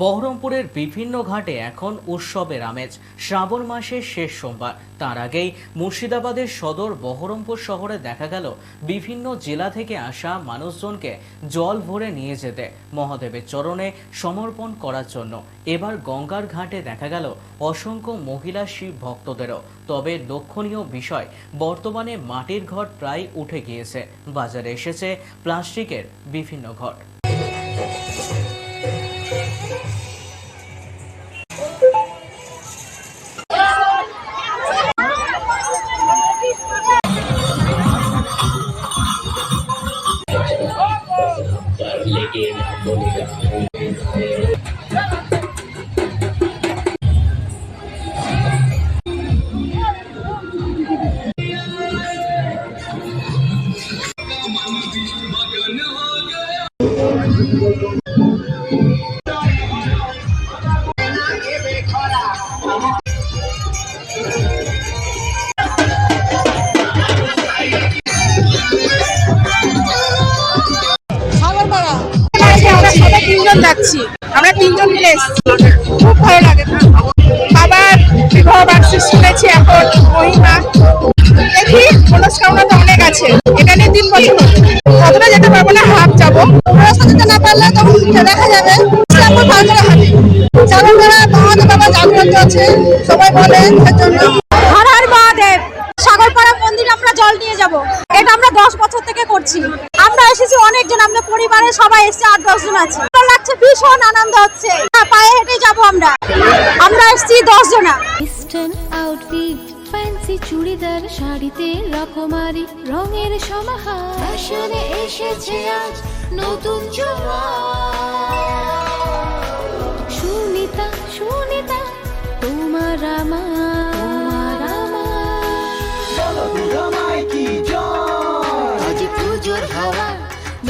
বহরমপুরের বিভিন্ন ঘাটে এখন উৎসবের আমেজ। শ্রাবণ মাসের শেষ সোমবার। তার আগেই মুর্শিদাবাদের সদর বহরমপুর শহরে দেখা গেল বিভিন্ন জেলা থেকে আসা মানুষজনকে জল ভরে নিয়ে যেতে। মহাদেবের চরণে সমর্পণ করার জন্য এবার গঙ্গার ঘাটে দেখা গেল অসংখ্য মহিলা শিব ভক্তদেরও। তবে লক্ষণীয় বিষয়, বর্তমানে মাটির ঘট প্রায় উঠে গিয়েছে। বাজারে এসেছে প্লাস্টিকের বিভিন্ন ঘট সাগরপাড়া যাচ্ছি। আমরা তিনজন মিলে এসেছি। খুব ভালো লাগে বাবার বিবাহ বার্ষিক শুনেছি এখন, মহিমা। দেখি, মনস্কামনা তো অনেক আছে। এটা নিয়ে তিন বছর কতটা যেতে পারব না হাফ যাব যেতে না পারলে তখন দেখা যাবে। ইসলামপুর পার করে হাঁটি। সাগরপাড়া মহাদেব বাবা জাগ্রত আছে, সবাই বলে এর জন্য। হর হর মহাদেব, সাগরপাড়া মন্দিরে আমরা জল নিয়ে যাব। এটা আমরা দশ বছর থেকে করছি। আমরা এসেছি অনেকজন, আমরা পরিবারের সবাই এসেছি, আট দশ জন আছে। লাগছে ভীষণ আনন্দ হচ্ছে। পায়ে হেঁটে যাব আমরা। আমরা এসেছি দশ জনা। আউটফিট ফ্যান্সি চুড়িদার, শাড়িতে রকমারি, রঙের সমাহার। ফ্যাশনে এসেছে আজ নতুন সুনিতা সুনিতা, তোমার আমার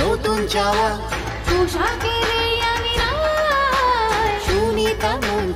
নতুন চাওয়া, পোশাকের